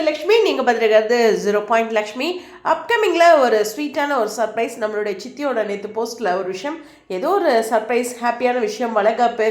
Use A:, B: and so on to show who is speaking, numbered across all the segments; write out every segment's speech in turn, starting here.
A: பேர் லக்ஷ்மி நீங்கள் பதிலிருக்கிறது ஜீரோ பாயிண்ட் லக்ஷ்மி அப்கமிங்கில் ஒரு ஸ்வீட்டான ஒரு சர்ப்ரைஸ் நம்மளுடைய சித்தியோட நேற்று போஸ்ட்டில் ஒரு விஷயம். ஏதோ ஒரு சர்ப்ரைஸ் ஹாப்பியான விஷயம் வளகாப்பு.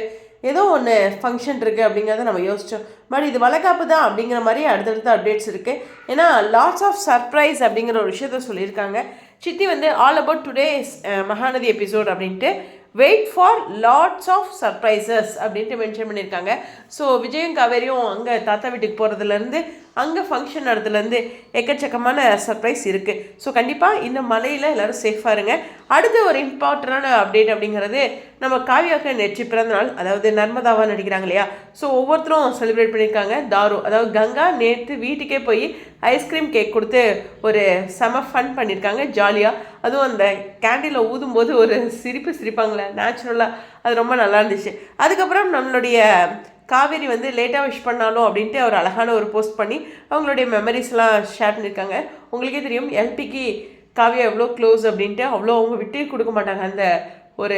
A: ஏதோ ஒன்று ஃபங்க்ஷன் இருக்குது அப்படிங்கிறத நம்ம யோசித்தோம் பட் இது வளகாப்பு தான் அப்படிங்கிற மாதிரி அடுத்தடுத்த அப்டேட்ஸ் இருக்குது ஏன்னா லாட்ஸ் ஆஃப் சர்ப்ரைஸ் அப்படிங்கிற ஒரு விஷயத்த சொல்லியிருக்காங்க. சித்தி வந்து all about today's Mahanadhi episode அப்படின்ட்டு wait for lots of surprises அப்படின்ட்டு மென்ஷன் பண்ணியிருக்காங்க. ஸோ விஜயும் காவேரியும் அங்கே தாத்தா வீட்டுக்கு போகிறதுலேருந்து அங்கே ஃபங்க்ஷன் நடத்துலேருந்து எக்கச்சக்கமான சர்ப்ரைஸ் இருக்குது ஸோ கண்டிப்பாக இந்த மலையில் எல்லோரும் சேஃபாக இருங்க. அடுத்த ஒரு இம்பார்ட்டண்டான அப்டேட் அப்படிங்கிறது நம்ம காவியாக்க நெற்றி பிறந்தநாள் அதாவது நர்மதாவாக நடிக்கிறாங்க இல்லையா? ஸோ ஒவ்வொருத்தரும் செலிப்ரேட் பண்ணியிருக்காங்க. தாரு அதாவது கங்கா நேற்று வீட்டுக்கே போய் ஐஸ்கிரீம் கேக் கொடுத்து ஒரு செம ஃபன் பண்ணியிருக்காங்க ஜாலியாக அதுவும் அந்த கேண்டில் ஊதும்போது ஒரு சிரிப்பு சிரிப்பாங்க சிரிப்பாங்களே நேச்சுரலாக அது ரொம்ப நல்லா இருந்துச்சு. அதுக்கப்புறம் நம்மளுடைய காவேரி வந்து லேட்டாக விஷ் பண்ணாலும் அப்படின்ட்டு அவர் அழகான ஒரு போஸ்ட் பண்ணி அவங்களுடைய மெமரிஸ்லாம் ஷேர் பண்ணியிருக்காங்க. உங்களுக்கே தெரியும் எல்பிக்கு காவியா எவ்வளோ க்ளோஸ் அப்படின்ட்டு அவ்வளோ அவங்க விட்டே கொடுக்க மாட்டாங்க. அந்த ஒரு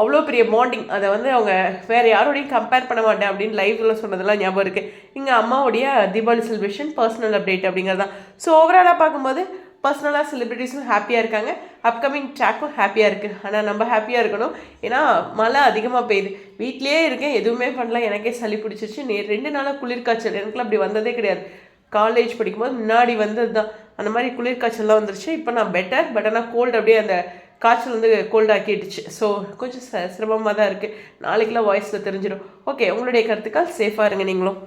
A: அவ்வளோ பெரிய பாண்டிங் அதை வந்து அவங்க வேறு யாரோடையும் கம்பேர் பண்ண மாட்டேன் அப்படின்னு லைஃப்பில் சொன்னதெல்லாம் ஞாபகம் இருக்குது இங்கே அம்மாவுடைய தீபாவளி செலிப்ரேஷன் பர்சனல் அப்டேட் அப்படிங்கிறது தான் ஸோ ஓவராலாக பார்க்கும்போது பர்சனலாக செலிப்ரிட்டிஸும் ஹாப்பியாக இருக்காங்க. அப்கமிங் ட்ராக்கும் ஹாப்பியாக இருக்குது ஆனால் நம்ம ஹாப்பியாக இருக்கணும். ஏன்னா மழை அதிகமாக பெய்யுது. வீட்லேயே இருக்கேன் எதுவுமே பண்ணல. எனக்கே சளி பிடிச்சிருச்சு. நே ரெண்டு நாளாக குளிர்காய்ச்சல். எனக்குலாம் அப்படி வந்ததே கிடையாது. காலேஜ் படிக்கும்போது முன்னாடி வந்தது தான் அந்த மாதிரி குளிர்காய்ச்சல்லாம் வந்துருச்சு. இப்போ நான் பெட்டர் பட் ஆனால் கோல்டு அப்படியே அந்த காய்ச்சல் வந்து கோல்டாக்கிடுச்சு ஸோ கொஞ்சம் ச சிரமமாக தான் இருக்குது நாளைக்கெலாம் வாய்ஸில் தெரிஞ்சிடும் ஓகே உங்களுடைய கருத்துக்கள் சேஃபாக இருங்க நீங்களும்.